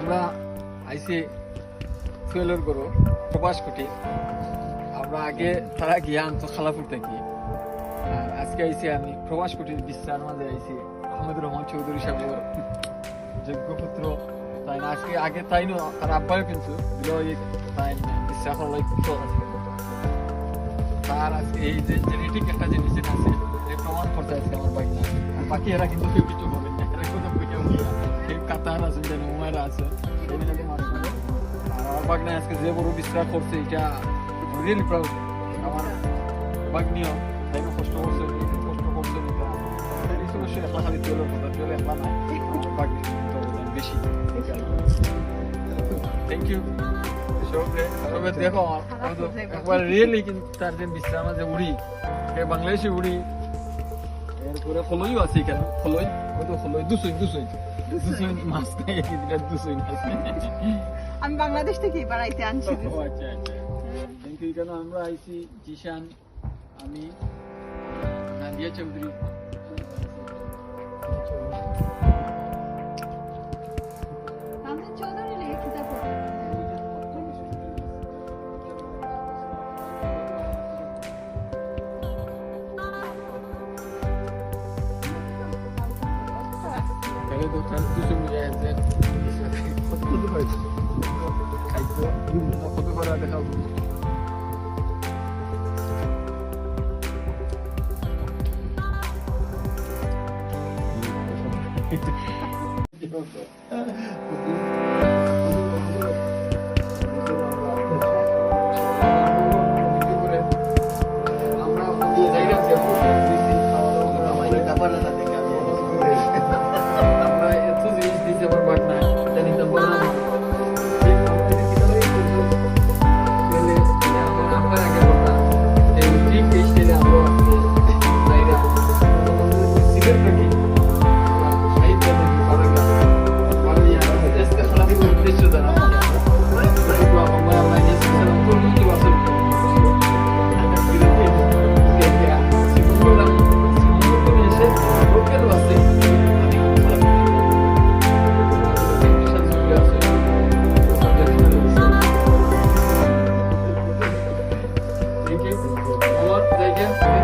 আমরা আইসি ফুয়েলের করো প্রবাস কোটি। আমরা আগে, তারা গিয়ে আনতো খালাপুর থেকে। আজকে আইসি আমি প্রবাস কোটির বিশ্রার মাঝে আইসি আহমেদুর রহমান চৌধুরী সাহেবের যোগ্য পুত্র তাই না, আজকে আগে তাই না, তার আব্বাও কিন্তু তাই বিশ্বাস হলো খুব আছে। তার আজকে এই যে জেনেটিক একটা জিনিস যেটা আছে এই প্রমাণ করতে আজকে আমার বাইক না বাকি এরা কিন্তু কেউ কিছু হবে না, এরা কোনো কেউ কেউ কাতার আছে আছে। আর আমার বাগনায় আজকে যে বড় বিশ্রাম করছে এটা রিয়েলি প্রাউড আমার বাগনিও তাই কষ্ট করছে কষ্ট করছে একলা খালি চলে কথা চলে একলা নাই। বাগনি বেশি। থ্যাংক ইউ দেখো একবার রিয়েলি কিন্তু তার যে বিশ্রাম আছে উড়ি। বাংলাদেশি উড়ি। এরপরে হলোই আছে এখানে হলোই কত ফলই দুশোই দুশোই দুশোই মাছ নাই এটা দুশোই মাছ আমি বাংলাদেশ থেকে বাড়াইতে আনছি? ও আচ্ছা আচ্ছা। কিন্তু এখানে আমরা আইছি জিশান আমি নাদিয়া চৌধুরী আমরা দিয়ে যাই না ব্যাপার না again.